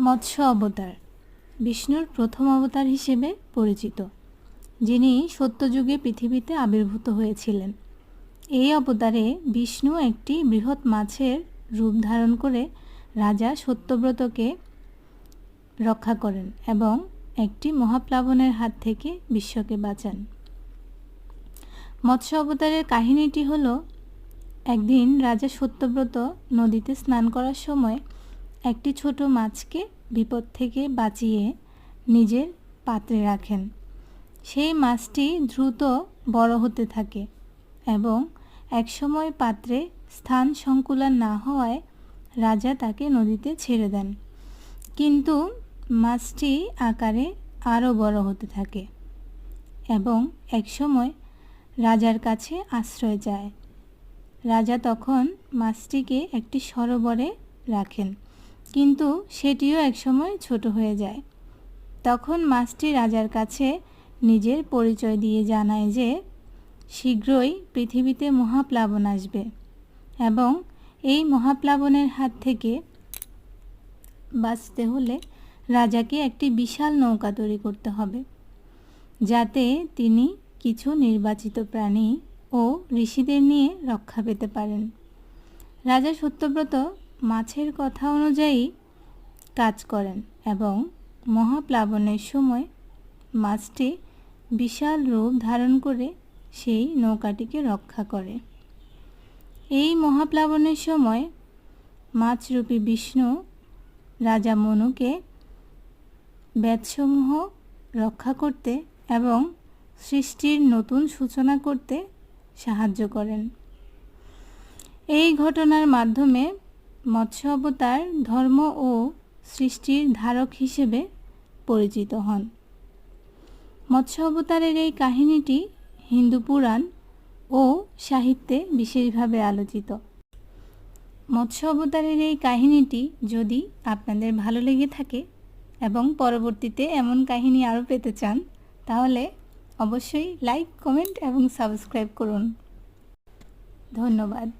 মৎস্য অবতার, বিষ্ণুর প্রথম অবতার হিসেবে পরিচিত, যিনি সত্যযুগে পৃথিবীতে আবির্ভূত হয়েছিলেন। এই অবতারে বিষ্ণু একটি বৃহৎ মাছের রূপ ধারণ করে রাজা সত্যব্রতকে রক্ষা করেন এবং একটি মহাপ্লাবনের হাত থেকে বিশ্বকে বাঁচান। মৎস্য অবতারের কাহিনীটি হল, একদিন রাজা সত্যব্রত নদীতে স্নান করার সময় একটি ছোট মাছকে বিপদ থেকে বাঁচিয়ে নিজের পাত্রে রাখেন। সেই মাছটি দ্রুত বড় হতে থাকে এবং একসময় পাত্রে স্থান সংকুলান না হওয়ায় রাজা তাকে নদীতে ছেড়ে দেন। কিন্তু মাছটি আকারে আরও বড় হতে থাকে এবং একসময় রাজার কাছে আশ্রয় যায়। রাজা তখন মাছটিকে একটি সরোবরে রাখেন। কিন্তু সেটিও একসময় ছোট হয়ে যায়। তখন মাছটি রাজার কাছে নিজের পরিচয় দিয়ে জানায় যে, শীঘ্রই পৃথিবীতে মহাপ্লাবন আসবে এবং এই মহাপ্লাবনের হাত থেকে বাঁচতে হলে রাজাকে একটি বিশাল নৌকা তৈরি করতে হবে, যাতে তিনি কিছু নির্বাচিত প্রাণী ও ঋষিদের নিয়ে রক্ষা পেতে পারেন। রাজা সত্যব্রত মাছের কথা অনুযায়ী কাজ করেন এবং মহাপ্লাবনের সময় মাছটি বিশাল রূপ ধারণ করে সেই নৌকাটিকে রক্ষা করে। এই মহাপ্লাবনের সময় মাছরূপী বিষ্ণু রাজা মনুকে ব্যাধসমূহ রক্ষা করতে এবং সৃষ্টির নতুন সূচনা করতে সাহায্য করেন। এই ঘটনার মাধ্যমে মৎস্য অবতার ধর্ম ও সৃষ্টির ধারক হিসেবে পরিচিত হন। মৎস্য অবতারের এই কাহিনীটি হিন্দু পুরাণ ও সাহিত্যে বিশেষভাবে আলোচিত। মৎস্য অবতারের এই কাহিনীটি যদি আপনাদের ভালো লেগে থাকে এবং পরবর্তীতে এমন কাহিনী আরও পেতে চান, তাহলে অবশ্যই লাইক, কমেন্ট এবং সাবস্ক্রাইব করুন। ধন্যবাদ।